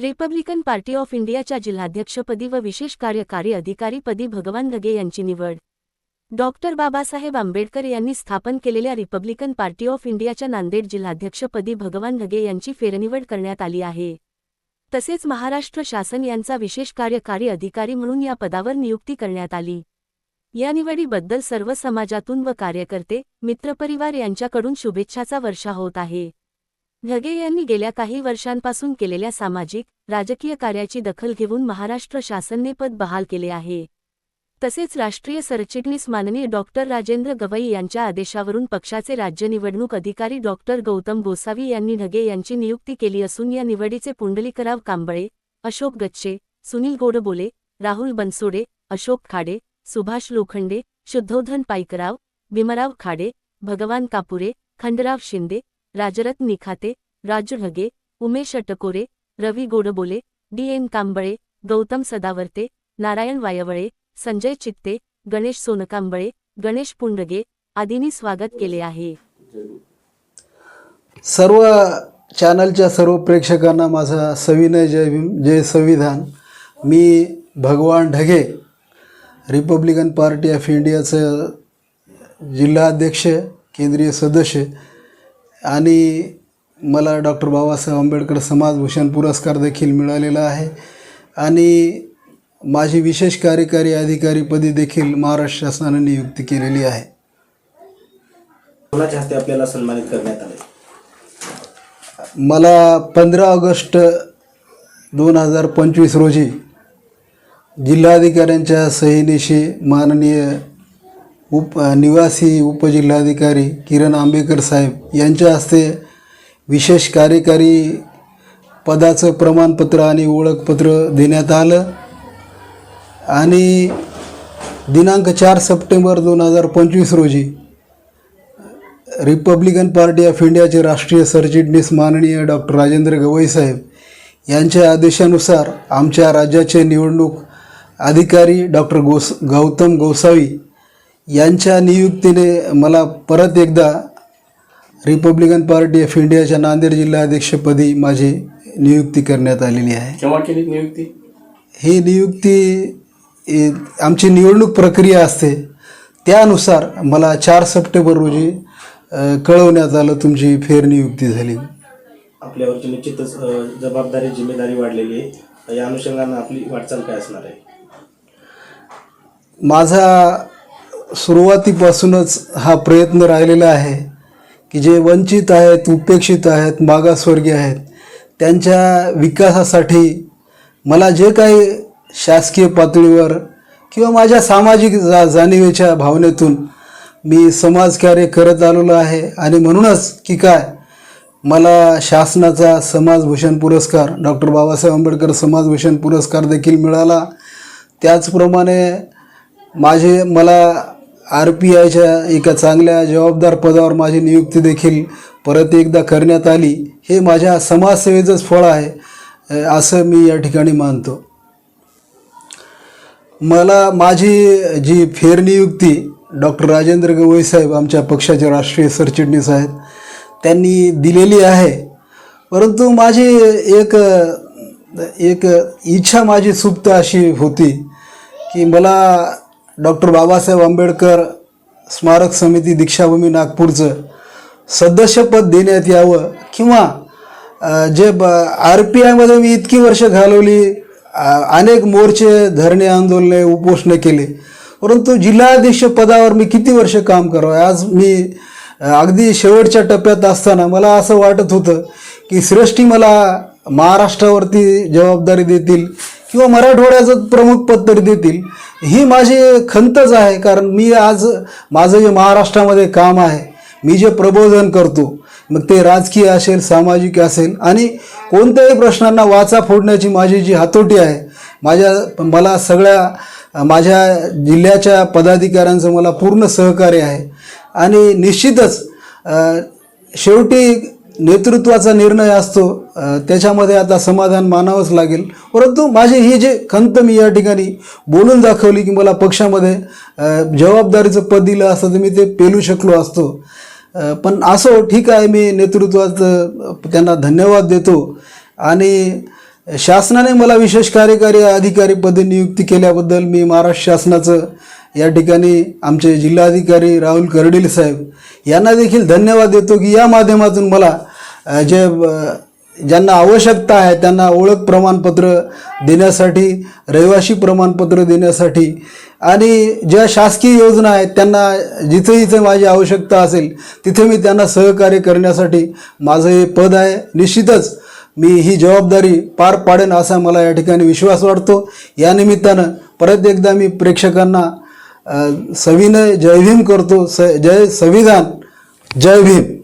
Republican Party of इंडियाच्या जिल्हाध्यक्षपदी व विशेष कार्यकारी अधिकारीपदी भगवान ढगे यांची निवड. डॉक्टर बाबासाहेब आंबेडकर यांनी स्थापन केलेल्या रिपब्लिकन पार्टी ऑफ इंडियाच्या नांदेड जिल्हाध्यक्षपदी भगवान ढगे यांची फेरनिवड करण्यात आली आहे. तसेच महाराष्ट्र शासन यांचा विशेष कार्यकारी अधिकारी म्हणून या पदावर नियुक्ती करण्यात आली. या निवडीबद्दल सर्व समाजातून व कार्यकर्ते मित्रपरिवार यांच्याकडून शुभेच्छाचा वर्षा होत आहे. ढगे यांनी गेल्या काही वर्षांपासून केलेल्या सामाजिक राजकीय कार्याची दखल घेऊन महाराष्ट्र शासनने पद बहाल केले आहे. तसेच राष्ट्रीय सरचिटणीस माननीय डॉक्टर राजेंद्र गवई यांच्या आदेशावरून पक्षाचे राज्य निवडणूक अधिकारी डॉक्टर गौतम गोसावी यांनी ढगे यांची नियुक्ती केली असून या निवडीचे पुंडलिकराव कांबळे अशोक गच्चे सुनील गोडबोले राहुल बनसोडे अशोक खाडे सुभाष लोखंडे शुद्धोधन पाईकराव भीमराव खाडे भगवान कापुरे खंडराव शिंदे राजरत निखाते राजू ढगे उमेश अटकोरे रवी गोडबोले डी एन कांबळे गौतम सदावर्ते नारायण वायवळे संजय चित्ते गणेश सोनकांबळे गणेश पुंडगे आदींनी स्वागत केले आहे. सर्व चॅनलच्या सर्व प्रेक्षकांना माझा सविनय जय भीम जय संविधान. मी Bhagwan Dhage Republican Party of इंडियाचं जिल्हाध्यक्ष केंद्रीय सदस्य आणि मला डॉक्टर बाबासाहेब आंबेडकर समाजभूषण पुरस्कार देखील मिळालेला आहे. आणि माझी विशेष कार्यकारी अधिकारीपदी देखील महाराष्ट्र शासनाने नियुक्ती केलेली आहे. कोणाच्या हस्ते आपल्याला सन्मानित करण्यात आले? मला पंधरा ऑगस्ट दोन हजार पंचवीस रोजी जिल्हाधिकाऱ्यांच्या सहीनिशी माननीय उप निवासी उपजिल्हाधिकारी किरण आंबेकर साहेब यांच्या हस्ते विशेष कार्यकारी पदाचं प्रमाणपत्र आणि ओळखपत्र देण्यात आलं. आणि दिनांक चार सप्टेंबर दोन हजार पंचवीस रोजी रिपब्लिकन पार्टी ऑफ इंडियाचे राष्ट्रीय सरचिटणीस माननीय डॉक्टर राजेंद्र गवई साहेब यांच्या आदेशानुसार आमच्या राज्याचे निवडणूक अधिकारी डॉक्टर गोस गौतम गोसावी यांच्या नियुक्तीने मला परत एकदा रिपब्लिकन पार्टी ऑफ इंडियाच्या नांदेड जिल्हाध्यक्षपदी माझी नियुक्ती करण्यात आलेली आहे. केव्हा केली नियुक्ती? ही नियुक्ती आमची निवडणूक प्रक्रिया असते. त्यानुसार मला चार सप्टेंबर रोजी कळवण्यात आलं तुमची फेरनियुक्ती झाली. आपल्यावरची निश्चितच जबाबदारी जिम्मेदारी वाढलेली आहे. या अनुषंगानं आपली वाटचाल काय असणार आहे? माझा सुरुवातीपासूनच हा प्रयत्न राहिलेला आहे की जे वंचित आहेत उपेक्षित आहेत मागासवर्गीय आहेत त्यांच्या विकासासाठी मला जे काही शासकीय पातळीवर किंवा माझ्या सामाजिक जा जाणीवेच्या भावनेतून मी समाजकार्य करत आलेलो आहे आणि म्हणूनच की काय मला शासनाचा समाजभूषण पुरस्कार डॉक्टर बाबासाहेब आंबेडकर समाजभूषण पुरस्कार देखील मिळाला. त्याचप्रमाणे माझे मला आर पी आयच्या एका चांगल्या जबाबदार पदावर माझी नियुक्ती देखील परत एकदा करण्यात आली. हे माझ्या समाजसेवेचंच फळ आहे असं मी या ठिकाणी मानतो. मला माझी जी फेरनियुक्ती डॉक्टर राजेंद्र गवई साहेब आमच्या पक्षाचे राष्ट्रीय सरचिटणीस आहेत त्यांनी दिलेली आहे. परंतु माझी एक एक इच्छा माझी सुप्त अशी होती की मला डॉक्टर बाबासाहेब आंबेडकर स्मारक समिती दीक्षाभूमी नागपूरचं सदस्यपद देण्यात यावं किंवा जे ब आर पी आयमध्ये मी इतकी वर्ष घालवली अनेक मोर्चे धरणे आंदोलने उपोषणे केले परंतु जिल्हाध्यक्ष पदावर मी किती वर्ष काम करावं आज मी अगदी शेवटच्या टप्प्यात असताना मला असं वाटत होतं की श्रेष्ठी मला महाराष्ट्रावरती जबाबदारी देतील किंवा मराठवाड्याचं प्रमुख पद तरी देतील ही माझी खंतच आहे. कारण मी आज माझं जे महाराष्ट्रामध्ये काम आहे मी जे प्रबोधन करतो मग ते राजकीय असेल सामाजिक असेल आणि कोणत्याही प्रश्नांना वाचा फोडण्याची माझी जी हातोटी आहे माझ्या मला सगळ्या माझ्या जिल्ह्याच्या पदाधिकाऱ्यांचं मला पूर्ण सहकार्य आहे. आणि निश्चितच शेवटी नेतृत्वाचा निर्णय असतो त्याच्यामध्ये आता समाधान मानावंच लागेल. परंतु माझी ही जे खंत मी या ठिकाणी बोलून दाखवली की मला पक्षामध्ये जबाबदारीचं पद दिलं असतं तर मी ते पेलू शकलो असतो. पण असो ठीक आहे मी नेतृत्वात त्यांना धन्यवाद देतो. आणि शासनाने मला विशेष कार्यकारी अधिकारी पदी नियुक्ती केल्याबद्दल मी महाराष्ट्र शासनाचं या ठिकाणी आमचे जिल्हाधिकारी राहुल करडील साहेब यांना देखील धन्यवाद देतो की या माध्यमातून मला जे ज्यांना आवश्यकता आहे त्यांना ओळख प्रमाणपत्र देण्यासाठी रहिवासी प्रमाणपत्र देण्यासाठी आणि ज्या शासकीय योजना आहेत त्यांना जिथे जिथे माझी आवश्यकता असेल तिथे मी त्यांना सहकार्य करण्यासाठी माझं हे पद आहे. निश्चितच मी ही जबाबदारी पार पाडेन असा मला या ठिकाणी विश्वास वाटतो. या निमित्तानं परत एकदा मी प्रेक्षकांना सविनय जय भीम करतो. स जय संविधान. जय भीम.